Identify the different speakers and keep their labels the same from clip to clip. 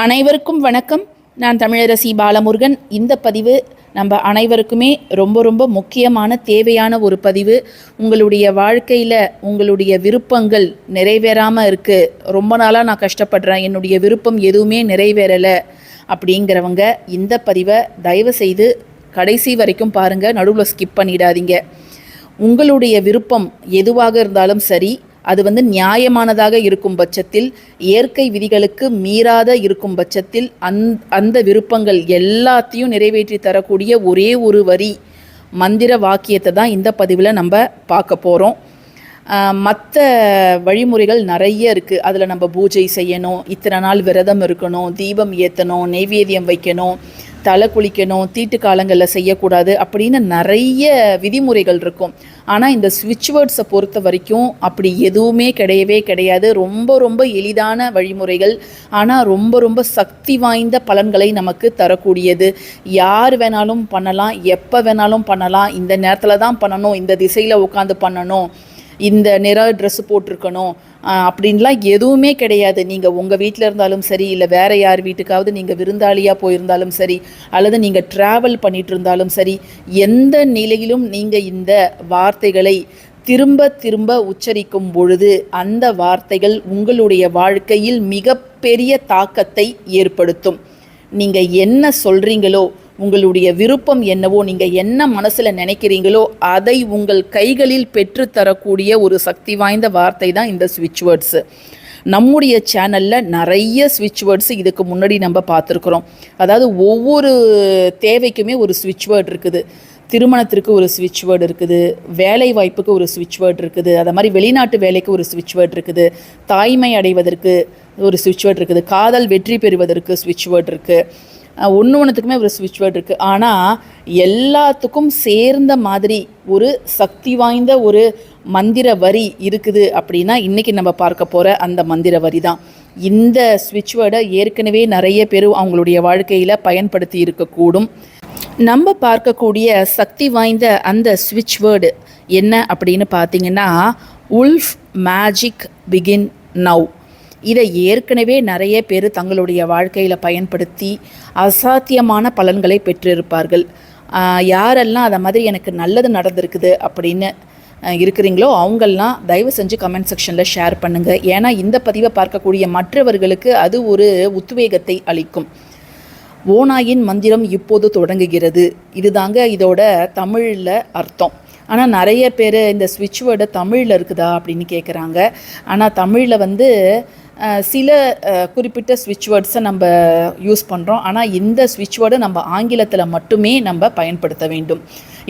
Speaker 1: அனைவருக்கும் வணக்கம். நான் தமிழரசி பாலமுருகன். இந்த பதிவு நம்ம அனைவருக்குமே ரொம்ப ரொம்ப முக்கியமான தேவையான ஒரு பதிவு. உங்களுடைய வாழ்க்கையில் உங்களுடைய விருப்பங்கள் நிறைவேறாமல் இருக்குது ரொம்ப நாளாக நான் கஷ்டப்படுறேன். என்னுடைய விருப்பம் எதுவுமே நிறைவேறலை அப்படிங்கிறவங்க இந்த பதிவை தயவு செய்து கடைசி வரைக்கும் பாருங்கள் நடுவில் ஸ்கிப் பண்ணிடாதீங்க. உங்களுடைய விருப்பம் எதுவாக இருந்தாலும் சரி அது வந்து நியாயமானதாக இருக்கும் பட்சத்தில் இயற்கை விதிகளுக்கு மீறாத இருக்கும் பட்சத்தில் அந் அந்த விருப்பங்கள் எல்லாத்தையும் நிறைவேற்றி தரக்கூடிய ஒரே ஒரு வரி மந்திர வாக்கியத்தை தான் இந்த பதிவில் நம்ம பார்க்க போகிறோம் மற்ற வழிமுறைகள் நிறைய இருக்குது அதில் நம்ம பூஜை செய்யணும் இத்தனை நாள் விரதம் இருக்கணும் தீபம் ஏற்றணும் நெய்வேத்தியம் வைக்கணும் தலை குளிக்கணும் தீட்டு காலங்களில் செய்யக்கூடாது அப்படின்னு நிறைய விதிமுறைகள் இருக்கும். ஆனால் இந்த ஸ்விட்ச் வேர்ட்ஸை பொறுத்த வரைக்கும் அப்படி எதுவுமே கிடையவே கிடையாது. ரொம்ப ரொம்ப எளிதான வழிமுறைகள். ஆனால் ரொம்ப ரொம்ப சக்தி வாய்ந்த பலன்களை நமக்கு தரக்கூடியது. யார் வேணாலும் பண்ணலாம் எப்போ வேணாலும் பண்ணலாம். இந்த நேரத்தில் தான் பண்ணணும் இந்த திசையில் உட்காந்து பண்ணணும். இந்த நிற ட்ரெஸ்ஸு போட்டிருக்கணும். அப்படின்லாம் எதுவுமே கிடையாது. நீங்கள் உங்கள் வீட்டில் இருந்தாலும் சரி இல்லை வேறு யார் வீட்டுக்காவது நீங்கள் விருந்தாளியாக போயிருந்தாலும் சரி அல்லது நீங்கள் ட்ராவல் பண்ணிட்டு இருந்தாலும் சரி எந்த நிலையிலும் நீங்கள் இந்த வார்த்தைகளை திரும்ப திரும்ப உச்சரிக்கும் பொழுது அந்த வார்த்தைகள் உங்களுடைய வாழ்க்கையில் மிகப்பெரிய தாக்கத்தை ஏற்படுத்தும். நீங்கள் என்ன சொல்கிறீங்களோ உங்களுடைய விருப்பம் என்னவோ நீங்கள் என்ன மனசில் நினைக்கிறீங்களோ அதை உங்கள் கைகளில் பெற்றுத்தரக்கூடிய ஒரு சக்தி வாய்ந்த வார்த்தை தான் இந்த ஸ்விட்ச் வேர்ட்ஸு நம்முடைய சேனலில் நிறைய ஸ்விட்ச் வேர்ட்ஸ் இதுக்கு முன்னாடி நம்ம பார்த்துருக்குறோம். அதாவது ஒவ்வொரு தேவைக்குமே ஒரு ஸ்விட்ச் வேர்ட் இருக்குது. திருமணத்திற்கு ஒரு ஸ்விட்ச் வேர்டு இருக்குது. வேலை வாய்ப்புக்கு ஒரு ஸ்விட்ச் வேர்டு இருக்குது. அதை மாதிரி வெளிநாட்டு வேலைக்கு ஒரு ஸ்விட்ச் வேர்டு இருக்குது. தாய்மை அடைவதற்கு ஒரு ஸ்விட்ச் வேர்டு இருக்குது. காதல் வெற்றி பெறுவதற்கு ஸ்விட்ச் வேர்டு இருக்குது ஒன்று ஒன்றுத்துக்குமே ஒரு ஸ்விட்ச் வேர்டு இருக்குது ஆனால் எல்லாத்துக்கும் சேர்ந்த மாதிரி ஒரு சக்தி வாய்ந்த ஒரு மந்திர வரி இருக்குது அப்படின்னா இன்றைக்கி நம்ம பார்க்க போகிற அந்த மந்திர வரி தான் இந்த ஸ்விட்ச் வேர்டை ஏற்கனவே நிறைய பேர் அவங்களுடைய வாழ்க்கையில் பயன்படுத்தி இருக்கக்கூடும். நம்ம பார்க்கக்கூடிய சக்தி வாய்ந்த அந்த ஸ்விட்ச் வேர்டு என்ன அப்படின்னு பார்த்தீங்கன்னா உல்ஃப் மேஜிக் பிகின் நவ் இதை ஏற்கனவே நிறைய பேர் தங்களுடைய வாழ்க்கையில் பயன்படுத்தி அசாத்தியமான பலன்களை பெற்றிருப்பார்கள். யாரெல்லாம் அதை மாதிரி எனக்கு நல்லது நடந்திருக்குது அப்படின்னு இருக்கிறீங்களோ அவங்கெல்லாம் தயவு செஞ்சு கமெண்ட் செக்ஷனில் ஷேர் பண்ணுங்கள் ஏன்னா இந்த பதிவை பார்க்கக்கூடிய மற்றவர்களுக்கு அது ஒரு உத்வேகத்தை அளிக்கும். ஓநாயின் மந்திரம் இப்போது தொடங்குகிறது. இதுதாங்க இதோட தமிழில் அர்த்தம். ஆனால் நிறைய பேர் இந்த ஸ்விட்ச் வேர்டு தமிழில் இருக்குதா அப்படின்னு கேட்குறாங்க ஆனால் தமிழில் வந்து சில குறிப்பிட்ட ஸ்விட்ச் வேர்ட்ஸை நம்ம யூஸ் பண்ணுறோம் ஆனால் இந்த ஸ்விட்ச் வேர்டை நம்ம ஆங்கிலத்தில் மட்டுமே நம்ம பயன்படுத்த வேண்டும்.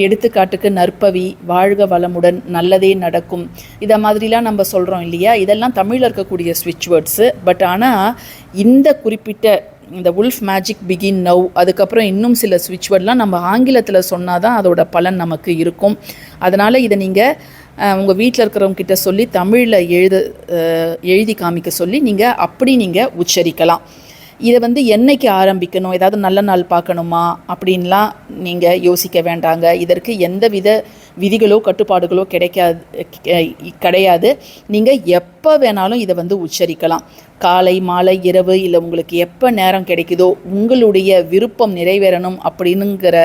Speaker 1: எடுத்துக்காட்டுக்கு நற்பவி வாழ்க வளமுடன் நல்லதே நடக்கும். இதை மாதிரிலாம் நம்ம சொல்கிறோம் இல்லையா? இதெல்லாம் தமிழில் இருக்கக்கூடிய ஸ்விட்ச் வேர்ட்ஸு பட் ஆனால் இந்த குறிப்பிட்ட இந்த உல்ஃப் மேஜிக் பிகின் நவ் அதுக்கப்புறம் இன்னும் சில ஸ்விட்ச் வேர்ட்லாம் நம்ம ஆங்கிலத்தில் சொன்னால் தான் அதோட பலன் நமக்கு இருக்கும். அதனால் இதை நீங்கள் உங்கள் வீட்டில் இருக்கிறவங்கிட்ட சொல்லி தமிழில் எழுத எழுதி காமிக்க சொல்லி நீங்கள் அப்படி நீங்கள் உச்சரிக்கலாம். இதை வந்து என்னைக்கு ஆரம்பிக்கணும்? ஏதாவது நல்ல நாள் பார்க்கணுமா? அப்படின்லாம் நீங்கள் யோசிக்க வேண்டாங்க. இதற்கு எந்த வித விதிகளோ கட்டுப்பாடுகளோ கிடைக்காது கிடையாது. நீங்கள் எப்போ வேணாலும் இதை வந்து உச்சரிக்கலாம். காலை மாலை இரவு இல்லை உங்களுக்கு எப்போ நேரம் கிடைக்குதோ உங்களுடைய விருப்பம் நிறைவேறணும் அப்படின்னுங்கிற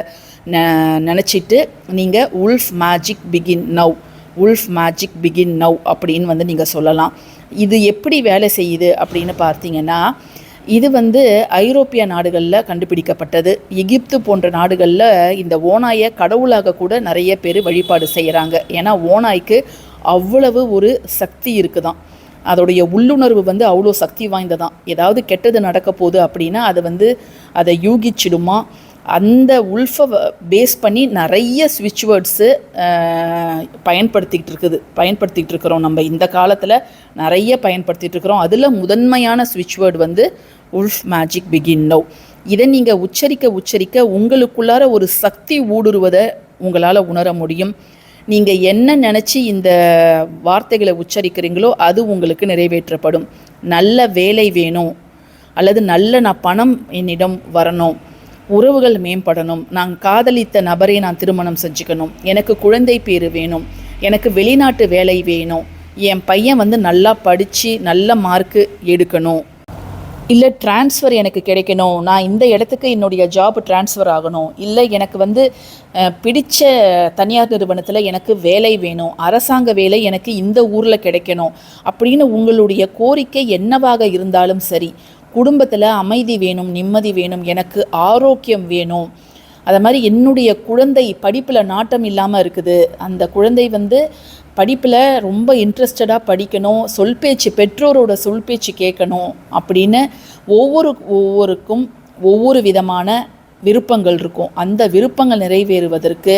Speaker 1: ந நினச்சிட்டு நீங்கள் wolf magic begin now. Wolf magic begin now அப்படின்னு வந்து நீங்கள் சொல்லலாம். இது எப்படி வேலை செய்யுது அப்படின்னு பார்த்தீங்கன்னா இது வந்து ஐரோப்பிய நாடுகளில் கண்டுபிடிக்கப்பட்டது. எகிப்து போன்ற நாடுகளில் இந்த ஓநாயை கடவுளாக கூட நிறைய பேர் வழிபாடு செய்கிறாங்க ஏன்னா ஓநாய்க்கு அவ்வளவு ஒரு சக்தி இருக்குதான். அதோடைய உள்ளுணர்வு வந்து அவ்வளோ சக்தி வாய்ந்ததான். ஏதாவது கெட்டது நடக்க போகுது அப்படின்னா அதை வந்து அதை யூகிச்சிடுமா? அந்த உல்ஃபை பேஸ் பண்ணி நிறைய ஸ்விட்ச் வேர்ட்ஸு பயன்படுத்திக்கிட்டு இருக்குது பயன்படுத்திக்கிட்டு இருக்கிறோம் நம்ம இந்த காலத்தில் நிறைய பயன்படுத்திகிட்டு இருக்கிறோம் அதில் முதன்மையான ஸ்விட்ச் வேர்டு வந்து உல்ஃப் மேஜிக் பிகின் நோ இதை நீங்கள் உச்சரிக்க உச்சரிக்க உங்களுக்குள்ளார ஒரு சக்தி ஊடுருவதை உங்களால் உணர முடியும். நீங்கள் என்ன நினச்சி இந்த வார்த்தைகளை உச்சரிக்கிறீங்களோ அது உங்களுக்கு நிறைவேற்றப்படும். நல்ல வேலை வேணும். அல்லது நல்ல நான் பணம் என்னிடம் வரணும். உறவுகள் மேம்படணும். நான் காதலித்த நபரை நான் திருமணம் செஞ்சுக்கணும். எனக்கு குழந்தை பேர் வேணும். எனக்கு வெளிநாட்டு வேலை வேணும். என் பையன் வந்து நல்லா படித்து நல்ல மார்க்கு எடுக்கணும். இல்லை ட்ரான்ஸ்ஃபர் எனக்கு கிடைக்கணும். நான் இந்த இடத்துக்கு என்னுடைய ஜாப் ட்ரான்ஸ்ஃபர் ஆகணும். இல்லை எனக்கு வந்து பிடித்த பிடிச்ச தனியார் நிறுவனத்தில் எனக்கு வேலை வேணும். அரசாங்க வேலை எனக்கு இந்த ஊரில் கிடைக்கணும். அப்படின்னு உங்களுடைய கோரிக்கை என்னவாக இருந்தாலும் சரி குடும்பத்தில் அமைதி வேணும் நிம்மதி வேணும் எனக்கு ஆரோக்கியம் வேணும். அதை மாதிரி என்னுடைய குழந்தை படிப்பில் நாட்டம் இல்லாமல் இருக்குது. அந்த குழந்தை வந்து படிப்பில் ரொம்ப இன்ட்ரெஸ்டடாக படிக்கணும். சொல் பேச்சு பெற்றோரோட சொல் பேச்சு கேட்கணும் அப்படின்னு ஒவ்வொரு ஒவ்வொருக்கும் ஒவ்வொரு விதமான விருப்பங்கள் இருக்கும். அந்த விருப்பங்கள் நிறைவேறுவதற்கு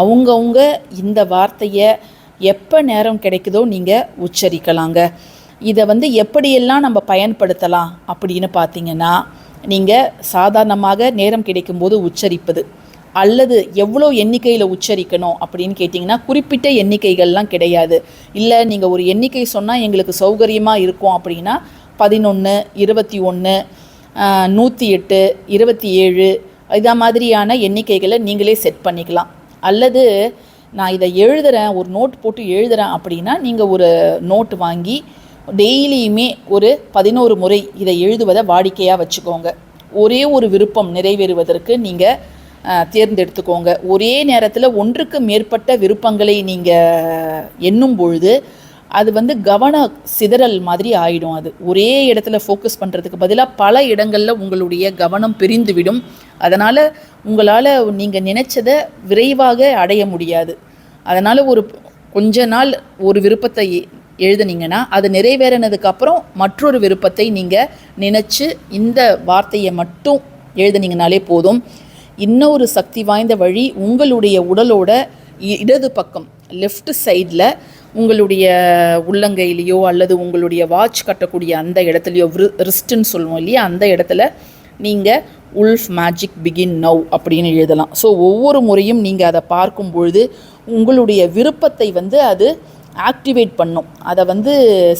Speaker 1: அவங்கவுங்க இந்த வார்த்தையை எப்போ நேரம் கிடைக்குதோ நீங்கள் உச்சரிக்கலாங்க. இதை வந்து எப்படியெல்லாம் நம்ம பயன்படுத்தலாம் அப்படின்னு பார்த்தீங்கன்னா நீங்கள் சாதாரணமாக நேரம் கிடைக்கும்போது உச்சரிப்பது அல்லது எவ்வளோ எண்ணிக்கையில் உச்சரிக்கணும் அப்படின்னு கேட்டிங்கன்னா குறிப்பிட்ட எண்ணிக்கைகள்லாம் கிடையாது. இல்லை நீங்கள் ஒரு எண்ணிக்கை சொன்னால் எங்களுக்கு சௌகரியமாக இருக்கும் அப்படின்னா பதினொன்று இருபத்தி ஒன்று நூற்றி எட்டு இருபத்தி ஏழு இதை மாதிரியான எண்ணிக்கைகளை நீங்களே செட் பண்ணிக்கலாம். அல்லது நான் இதை எழுதுகிறேன் ஒரு நோட் போட்டு எழுதுகிறேன் அப்படின்னா நீங்கள் ஒரு நோட் வாங்கி டெய்லியுமே ஒரு பதினோரு முறை இதை எழுதுவதை வாடிக்கையாக வச்சுக்கோங்க. ஒரே ஒரு விருப்பம் நிறைவேறுவதற்கு நீங்கள் தேர்ந்தெடுத்துக்கோங்க. ஒரே நேரத்தில் ஒன்றுக்கு மேற்பட்ட விருப்பங்களை நீங்கள் எண்ணும் பொழுது அது வந்து கவன சிதறல் மாதிரி ஆயிடும் அது. ஒரே இடத்துல ஃபோக்கஸ் பண்ணுறதுக்கு பதிலாக பல இடங்களில் உங்களுடைய கவனம் பிரிந்துவிடும். அதனால் உங்களால் நீங்கள் நினச்சதை விரைவாக அடைய முடியாது. அதனால் ஒரு கொஞ்ச நாள் ஒரு விருப்பத்தை எழுதுனீங்கன்னா அது நிறைவேறினதுக்கு அப்புறம் மற்றொரு விருப்பத்தை நீங்கள் நினச்சி இந்த வார்த்தையை மட்டும் எழுதுனீங்கனாலே போதும். இன்னொரு சக்தி வாய்ந்த வழி உங்களுடைய உடலோட இ- இடது பக்கம் லெஃப்ட் சைடில் உங்களுடைய உள்ளங்கையிலையோ அல்லது உங்களுடைய வாட்ச் கட்டக்கூடிய அந்த இடத்துலையோ ரிஸ்ட்டுன்னு சொல்லுவோம் இல்லையா அந்த இடத்துல நீங்கள் உல்ஃப் மேஜிக் பிகின் நவ் அப்படின்னு எழுதலாம். ஸோ ஒவ்வொரு முறையும் நீங்கள் அதை பார்க்கும் பொழுது உங்களுடைய விருப்பத்தை வந்து அது ஆக்டிவேட் பண்ணும். அதை வந்து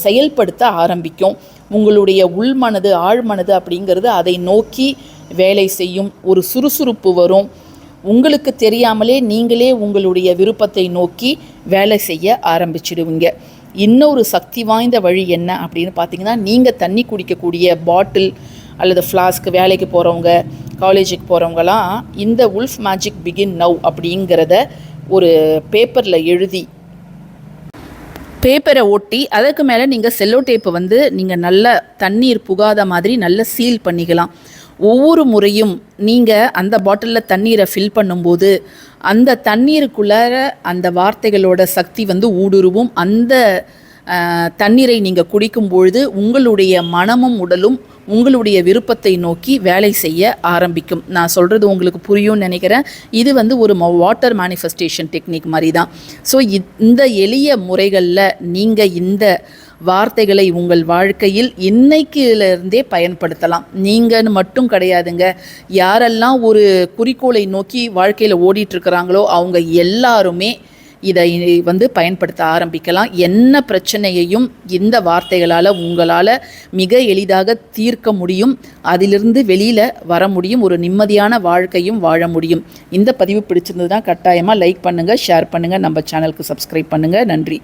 Speaker 1: செயல்படுத்த ஆரம்பிக்கும். உங்களுடைய உள்மனது ஆழ்மனது அப்படிங்கிறது அதை நோக்கி வேலை செய்யும் ஒரு சுறுசுறுப்பு வரும். உங்களுக்கு தெரியாமலே நீங்களே உங்களுடைய விருப்பத்தை நோக்கி வேலை செய்ய ஆரம்பிச்சிடுவீங்க. இன்னொரு சக்தி வாய்ந்த வழி என்ன அப்படின்னு பார்த்தீங்கன்னா நீங்கள் தண்ணி குடிக்கக்கூடிய பாட்டில் அல்லது ஃப்ளாஸ்க் வேலைக்கு போகிறவங்க காலேஜுக்கு போகிறவங்கலாம் இந்த உல்ஃப் மேஜிக் பிகின் நவ் அப்படிங்கிறத ஒரு பேப்பரில் எழுதி பேப்பரை ஒட்டி அதுக்கு மேலே நீங்கள் செல்லோ டேப்பை வந்து நீங்கள் நல்ல தண்ணீர் புகாத மாதிரி நல்ல சீல் பண்ணிக்கலாம். ஒவ்வொரு முறையும் நீங்கள் அந்த பாட்டிலில் தண்ணீரை ஃபில் பண்ணும்போது அந்த தண்ணீருக்குள்ளார அந்த வார்த்தைகளோட சக்தி வந்து ஊடுருவும். அந்த தண்ணீரை நீங்கள் குடிக்கும் பொழுது உங்களுடைய மனமும் உடலும் உங்களுடைய விருப்பத்தை நோக்கி வேலை செய்ய ஆரம்பிக்கும். நான் சொல்கிறது உங்களுக்கு புரியும்னு நினைக்கிறேன். இது வந்து ஒரு வாட்டர் மேனிஃபெஸ்டேஷன் டெக்னிக் மாதிரி தான் ஸோ இந்த எளிய முறைகளில் நீங்கள் இந்த வார்த்தைகளை உங்கள் வாழ்க்கையில் இன்னைக்கிலிருந்தே பயன்படுத்தலாம். நீங்கன்னு மட்டும் கிடையாதுங்க. யாரெல்லாம் ஒரு குறிக்கோளை நோக்கி வாழ்க்கையில் ஓடிட்டுருக்கிறாங்களோ அவங்க எல்லாருமே இதை வந்து பயன்படுத்த ஆரம்பிக்கலாம். என்ன பிரச்சனையையும் இந்த வார்த்தைகளால் உங்களால் மிக எளிதாக தீர்க்க முடியும். அதிலிருந்து வெளியில் வர முடியும். ஒரு நிம்மதியான வாழ்க்கையும் வாழ முடியும். இந்த பதிவு பிடிச்சிருந்ததுன்னா கட்டாயமாக லைக் பண்ணுங்கள் ஷேர் பண்ணுங்கள் நம்ம சேனலுக்கு சப்ஸ்கிரைப் பண்ணுங்கள் நன்றி.